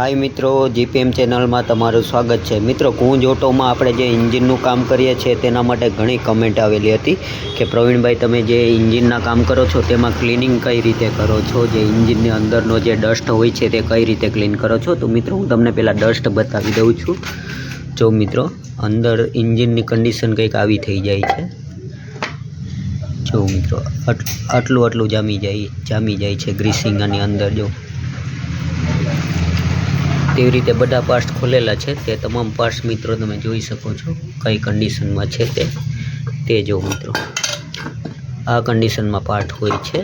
હાય મિત્રો, જીપીએમ ચેનલમાં તમારું સ્વાગત છે. મિત્રો, કુંજ ઓટોમાં આપણે જે ઇન્જિનનું કામ કરીએ છીએ તેના માટે ઘણી કમેન્ટ આવેલી હતી કે પ્રવીણભાઈ, તમે જે ઇન્જિનના કામ કરો છો તેમાં ક્લિનિંગ કઈ રીતે કરો છો? જે ઇન્જિનની અંદરનો જે ડસ્ટ હોય છે તે કઈ રીતે ક્લીન કરો છો? તો મિત્રો, હું તમને પહેલાં ડસ્ટ બતાવી દઉં છું. જો મિત્રો, અંદર ઇન્જિનની કન્ડિશન કંઈક આવી થઈ જાય છે. જો મિત્રો આટલું આટલું જામી જાય જામી જાય છે ગ્રીસિંગ આની અંદર, જો. તેવી રીતે બધા પાર્ટ્સ ખોલેલા છે તે તમામ પાર્ટ્સ મિત્રો તમે જોઈ શકો છો. કઈ કન્ડિશનમાં છે તે તે જો મિત્રો. આ કન્ડિશનમાં પાર્ટ હોય છે.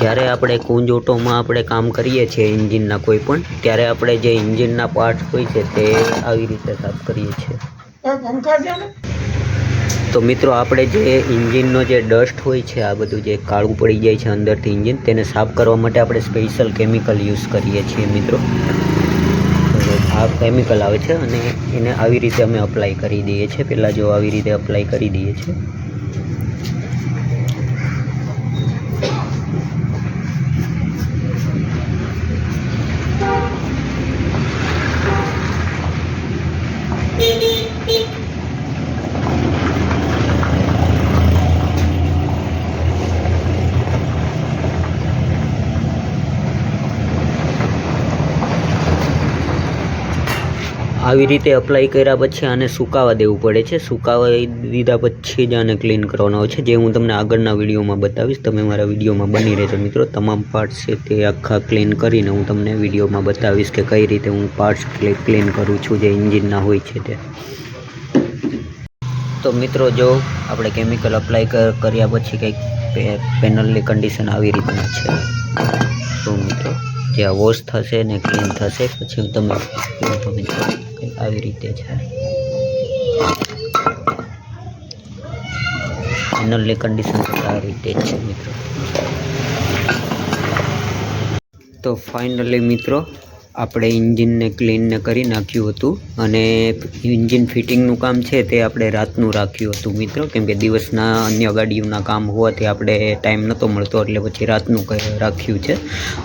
જ્યારે આપણે કુંજ ઓટોમાં આપણે કામ કરીએ છીએ એન્જિનના કોઈ પણ, ત્યારે આપણે જે એન્જિનના પાર્ટ હોય છે તે આવી રીતે સાફ કરીએ છીએ. તો મિત્રો આપણે જે એન્જિનનો જે ડસ્ટ હોય છે, આ બધું જે કાળું પડી જાય છે અંદરથી એન્જિન તેને સાફ કરવા માટે આપણે સ્પેશિયલ કેમિકલ યુઝ કરીએ છીએ મિત્રો. આ કેમિકલ આવે છે અને એને આવી રીતે અમે અપ્લાય કરી દઈએ છીએ. પહેલાં જો આવી રીતે અપ્લાય કરી દઈએ છીએ આવી રીતે અપ્લાય કર્યા પછી આને સુકાવા દેવું પડે છે. સુકાવા દીધા પછી જ આને ક્લીન કરવાનો છે. જે હું તમને આગળના વિડીયોમાં બતાવીશ, તમે મારા વિડીયોમાં બની રહેજો. મિત્રો, તમામ પાર્ટ્સ છે તે આખા ક્લીન કરીને હું તમને વિડીયોમાં બતાવીશ કે કઈ રીતે હું પાર્ટ્સ ક્લીન કરું છું, જે ઇન્જિનના હોય છે તે. તો મિત્રો, જો આપણે કેમિકલ અપ્લાય કર્યા પછી કંઈક પેનલની કન્ડિશન આવી રીતના છે. તો મિત્રો જે વોશ થશે ને ક્લીન થશે, પછી તમે કંઈક આવી રીતે છે. ફાઇનલી કન્ડિશન આ રીતે છે, મિત્રો. તો ફાઇનલી મિત્રો આપણે ઇન્જિનને ક્લીનને કરી નાખ્યું હતું અને ઇન્જિન ફિટિંગનું કામ છે તે આપણે રાતનું રાખ્યું હતું મિત્રો. કેમ કે દિવસના અન્ય ગાડીઓના કામ હોવાથી આપણે ટાઈમ નહોતો મળતો, એટલે પછી રાતનું રાખ્યું છે.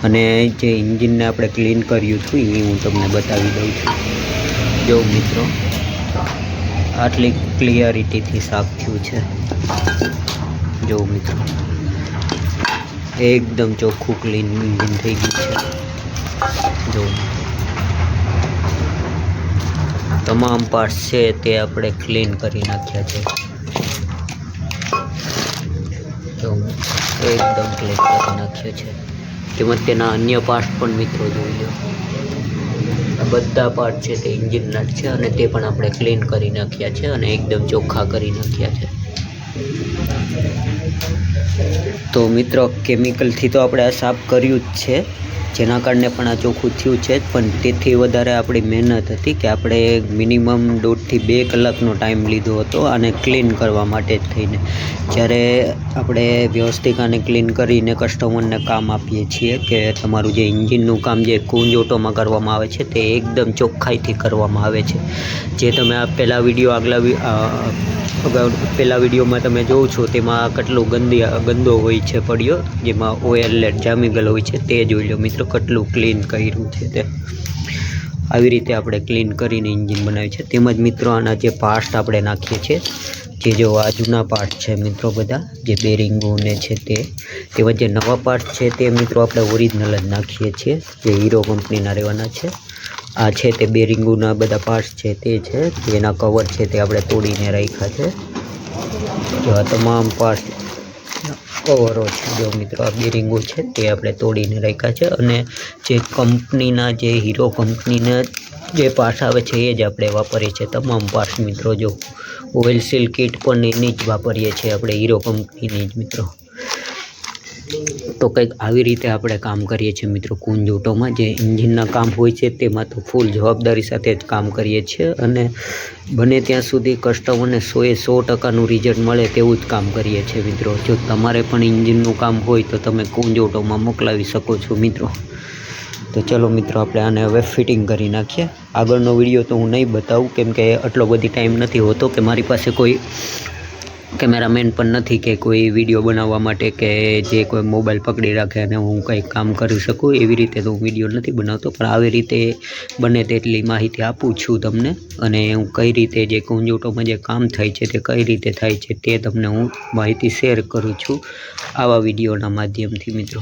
અને જે ઇન્જિનને આપણે ક્લીન કર્યું હતું એ હું તમને બતાવી દઉં છું. જો મિત્રો, આટલી ક્લિયરિટીથી સાફ થયું છે. જો મિત્રો, એકદમ ચોખ્ખું ક્લીન ઇન્જિન થઈ ગયું છે. જો. તમામ પાર્ટ્સ છે તે આપણે ક્લીન કરી નાખ્યા છે. જો એકદમ ક્લીન કરી નાખ્યો છે. તેમજ તેના અન્ય પાર્ટ પણ મિત્રો જોઈ લો. બધા પાર્ટ છે તે એન્જિનના જ છે અને તે પણ આપણે ક્લીન કરી નાખ્યા છે અને એકદમ ચોખ્ખા કરી નાખ્યા છે. તો મિત્રો કેમિકલથી તો આપણે આ સાફ કર્યું જ છે. જેના કારણે પણ આ ચોખ્ખું થયું છે પણ તેથી વધારે આપણી મહેનત હતી કે આપણે મિનિમમ દોઢથી બે કલાકનો ટાઈમ લીધો હતો આને ક્લીન કરવા માટે જ થઈને. જ્યારે આપણે વ્યવસ્થિત આને ક્લીન કરીને કસ્ટમરને કામ આપીએ છીએ કે તમારું જે ઇન્જિનનું કામ જે કુંજ ઓટોમાં કરવામાં આવે છે તે એકદમ ચોખ્ખાઈથી કરવામાં આવે છે. જે તમે આ પહેલાં વીડિયો આગલા પહેલાં વિડીયોમાં તમે જોઉં છો તેમાં કેટલું ગંદી, ગંદો હોય છે પડ્યો, જેમાં ઓઇલ જામી ગયેલો હોય છે તે જોઈ લો મિત્રો. કેટલું ક્લીન કર્યું છે તે. આવી રીતે આપણે ક્લીન કરીને એન્જિન બનાવ્યું છે. તેમજ મિત્રો, આના જે પાર્ટ્સ આપણે નાખીએ છીએ, જે જો આ જૂના પાર્ટ છે મિત્રો બધા, જે બેરિંગોને છે તે, તેમજ જે નવા પાર્ટ છે તે મિત્રો આપણે ઓરિજિનલ જ નાખીએ છીએ, જે હીરો કંપનીના રહેવાના છે. આ છે તે બેરિંગોના બધા પાર્ટ્સ છે તે છે જેના કવર છે તે આપણે તોડીને રાખ્યા છે. આ તમામ પાર્ટ કવરો છે, જો મિત્રો આ બેરિંગો છે, તે આપણે તોડીને રાખ્યા છે અને જે કંપનીના જે હીરો કંપનીના જે પાર્ટ્સ આવે છે, એ જ આપણે વાપરીએ છીએ. તમામ પાર્ટ્સ મિત્રો, જો ઓઇલ સીલ કીટ પણ એની જ વાપરીએ છીએ આપણે હીરો કંપનીની જ મિત્રો. તો કંઈક આવી રીતે આપણે કામ કરીએ છીએ મિત્રો કુંજ ઓટોમાં જે ઇન્જિનના કામ હોય છે તેમાં તો ફૂલ જવાબદારી સાથે જ કામ કરીએ છીએ અને બને ત્યાં સુધી કસ્ટમરને સોએ સો ટકાનું રિઝલ્ટ મળે તેવું જ કામ કરીએ છીએ મિત્રો. જો તમારે પણ ઇન્જિનનું કામ હોય તો તમે કુંજ ઓટોમાં મોકલાવી શકો છો મિત્રો. તો ચલો મિત્રો આપણે આને હવે ફિટિંગ કરી નાખીએ. આગળનો વીડિયો તો હું નહીં બતાવું કેમ કે આટલો બધી ટાઈમ નથી હોતો કે મારી પાસે કોઈ કેમેરામેન પણ નથી કે કોઈ વીડિયો બનાવવા માટે કે જે કોઈ મોબાઈલ પકડી રાખે અને હું કંઈક કામ કરી શકું, એવી રીતે તો હું વીડિયો નથી બનાવતો. પણ આવી રીતે બને તેટલી માહિતી આપું છું તમને અને હું કઈ રીતે જે કુંજોટોમાં જે કામ થાય છે તે કઈ રીતે થાય છે તે તમને હું માહિતી શેર કરું છું આવા વિડીયોના માધ્યમથી મિત્રો.